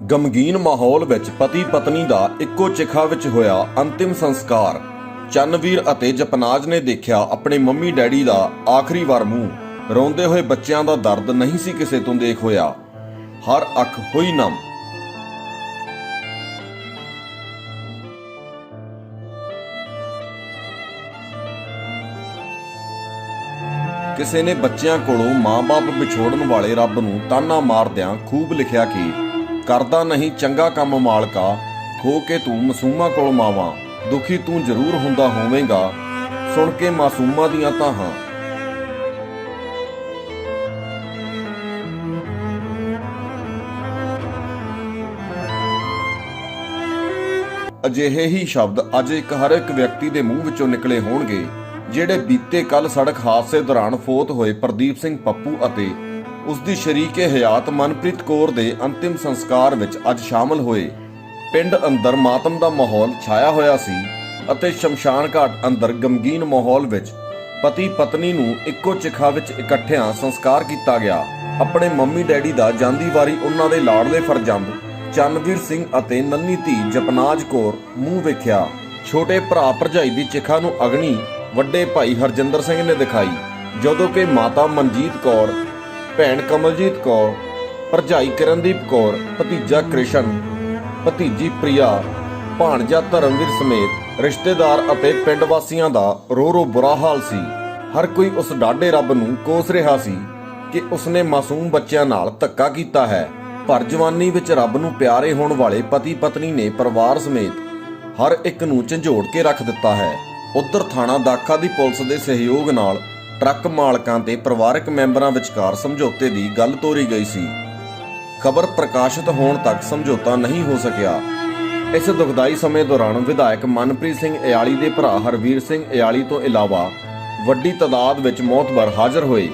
ਗਮਗੀਨ ਮਾਹੌਲ ਵਿੱਚ ਪਤੀ ਪਤਨੀ ਦਾ ਇੱਕੋ ਚਿਖਾ ਵਿੱਚ ਹੋਇਆ ਅੰਤਿਮ ਸੰਸਕਾਰ। ਚੰਨਵੀਰ ਅਤੇ ਜਪਨਾਜ ਨੇ ਦੇਖਿਆ ਆਪਣੇ ਮੰਮੀ ਡੈਡੀ ਦਾ ਆਖਰੀ ਵਾਰ ਮੂੰਹ। ਰੋਂਦੇ ਹੋਏ ਬੱਚਿਆਂ ਦਾ ਦਰਦ ਨਹੀਂ ਸੀ ਕਿਸੇ ਤੋਂ ਦੇਖ ਹੋਇਆ। ਹਰ ਅੱਖ ਹੋਈ ਨਮ। ਕਿਸੇ ਨੇ ਬੱਚਿਆਂ ਕੋਲੋਂ ਮਾਂ-ਬਾਪ ਵਿਛੋੜਨ ਵਾਲੇ ਰੱਬ ਨੂੰ ਤਾਨਾ ਮਾਰਦਿਆਂ ਖੂਬ ਲਿਖਿਆ ਕਿ ਕਰਦਾ ਨਹੀਂ ਚੰਗਾ ਕੰਮ ਮਾਲਕਾ, ਖੋ ਕੇ ਤੂੰ ਮਾਸੂਮਾਂ ਕੋਲ ਮਾਵਾਂ, ਦੁਖੀ ਤੂੰ ਜ਼ਰੂਰ ਹੁੰਦਾ ਹੋਵੇਂਗਾ। ਸੁਣ ਕੇ ਮਾਸੂਮਾਂ ਦੀਆਂ ਤਾਹਾਂ। ਅਜਿਹੇ ਹੀ ਸ਼ਬਦ ਅੱਜ ਇੱਕ ਹਰ ਇੱਕ ਵਿਅਕਤੀ ਦੇ ਮੂੰਹ ਵਿੱਚੋਂ ਨਿਕਲੇ ਹੋਣਗੇ, ਜਿਹੜੇ ਬੀਤੇ ਕੱਲ ਸੜਕ ਹਾਦਸੇ ਦੌਰਾਨ ਫੋਤ ਹੋਏ ਪ੍ਰਦੀਪ ਸਿੰਘ ਪੱਪੂ ਅਤੇ ਉਸ ਦੀ ਸ਼ਰੀਕੇ ਹਯਾਤ ਮਨਪ੍ਰੀਤ ਕੌਰ ਦੇ ਅੰਤਿਮ ਸੰਸਕਾਰ ਵਿੱਚ ਅੱਜ ਸ਼ਾਮਲ ਹੋਏ। ਪਿੰਡ ਅੰਦਰ ਮਾਤਮ ਦਾ ਮਾਹੌਲ ਛਾਇਆ ਹੋਇਆ ਸੀ ਅਤੇ ਸ਼ਮਸ਼ਾਨ ਘਾਟ ਅੰਦਰ ਗਮਗੀਨ ਮਾਹੌਲ ਵਿੱਚ ਪਤੀ ਪਤਨੀ ਨੂੰ ਇੱਕੋ ਚਿਖਾ ਵਿੱਚ ਇਕੱਠਿਆਂ ਸੰਸਕਾਰ ਕੀਤਾ ਗਿਆ। ਆਪਣੇ ਮੰਮੀ ਡੈਡੀ ਦਾ ਜਾਂਦੀ ਵਾਰੀ ਉਹਨਾਂ ਦੇ ਲਾੜਲੇ ਫਰਜ਼ੰਦ ਚੰਨਵੀਰ ਸਿੰਘ ਅਤੇ ਨੰਨੀ ਧੀ ਜਪਨਾਜ ਕੌਰ ਮੂੰਹ ਵੇਖਿਆ। ਛੋਟੇ ਭਰਾ ਭਰਜਾਈ ਦੀ ਚਿਖਾ ਨੂੰ ਅਗਨੀ ਵੱਡੇ ਭਾਈ ਹਰਜਿੰਦਰ ਸਿੰਘ ਨੇ ਦਿਖਾਈ, ਜਦੋਂ ਕਿ ਮਾਤਾ ਮਨਜੀਤ ਕੌਰ ਭੈਣ ਕਮਲਜੀਤ ਕੌਰ, ਭਰਜਾਈ ਕਿਰਨਦੀਪ ਕੌਰ, ਭਤੀਜਾ ਕ੍ਰਿਸ਼ਨ, ਭਤੀਜੀ ਪ੍ਰਿਆ, ਭਾਣਜਾ ਧਰਮਵੀਰ ਸਮੇਤ ਰਿਸ਼ਤੇਦਾਰ ਅਤੇ ਪਿੰਡ ਵਾਸੀਆਂ ਦਾ ਰੋ ਰੋ ਬੁਰਾ ਹਾਲ ਸੀ। ਹਰ ਕੋਈ ਉਸ ਡਾਢੇ ਰੱਬ ਨੂੰ ਕੋਸ ਰਿਹਾ ਸੀ ਕਿ ਉਸਨੇ ਮਾਸੂਮ ਬੱਚਿਆਂ ਨਾਲ ਧੱਕਾ ਕੀਤਾ ਹੈ। ਪਰ ਜਵਾਨੀ ਵਿੱਚ ਰੱਬ ਨੂੰ ਪਿਆਰੇ ਹੋਣ ਵਾਲੇ ਪਤੀ ਪਤਨੀ ਨੇ ਪਰਿਵਾਰ ਸਮੇਤ ਹਰ ਇੱਕ ਨੂੰ ਝੰਜੋੜ ਕੇ ਰੱਖ ਦਿੱਤਾ ਹੈ। ਉਧਰ ਥਾਣਾ ਦਾਖਾ ਦੀ ਪੁਲਿਸ ਦੇ ਸਹਿਯੋਗ ਨਾਲ ਟਰੱਕ ਮਾਲਕਾਂ ਤੇ ਪਰਿਵਾਰਕ ਮੈਂਬਰਾਂ ਵਿਚਕਾਰ ਸਮਝੌਤੇ ਦੀ ਗੱਲ ਤੋਰੀ ਗਈ ਸੀ। ਖਬਰ ਪ੍ਰਕਾਸ਼ਿਤ ਹੋਣ ਤੱਕ ਸਮਝੌਤਾ ਨਹੀਂ ਹੋ ਸਕਿਆ। ਇਸ ਦੁਖਦਾਈ ਸਮੇਂ ਦੌਰਾਨ ਵਿਧਾਇਕ ਮਨਪ੍ਰੀਤ ਸਿੰਘ ਇਆਲੀ ਦੇ ਭਰਾ ਹਰਵੀਰ ਸਿੰਘ ਇਆਲੀ ਤੋਂ ਇਲਾਵਾ ਵੱਡੀ ਤਾਦਾਦ ਵਿੱਚ ਮੌਤਬਰ ਹਾਜ਼ਰ ਹੋਏ।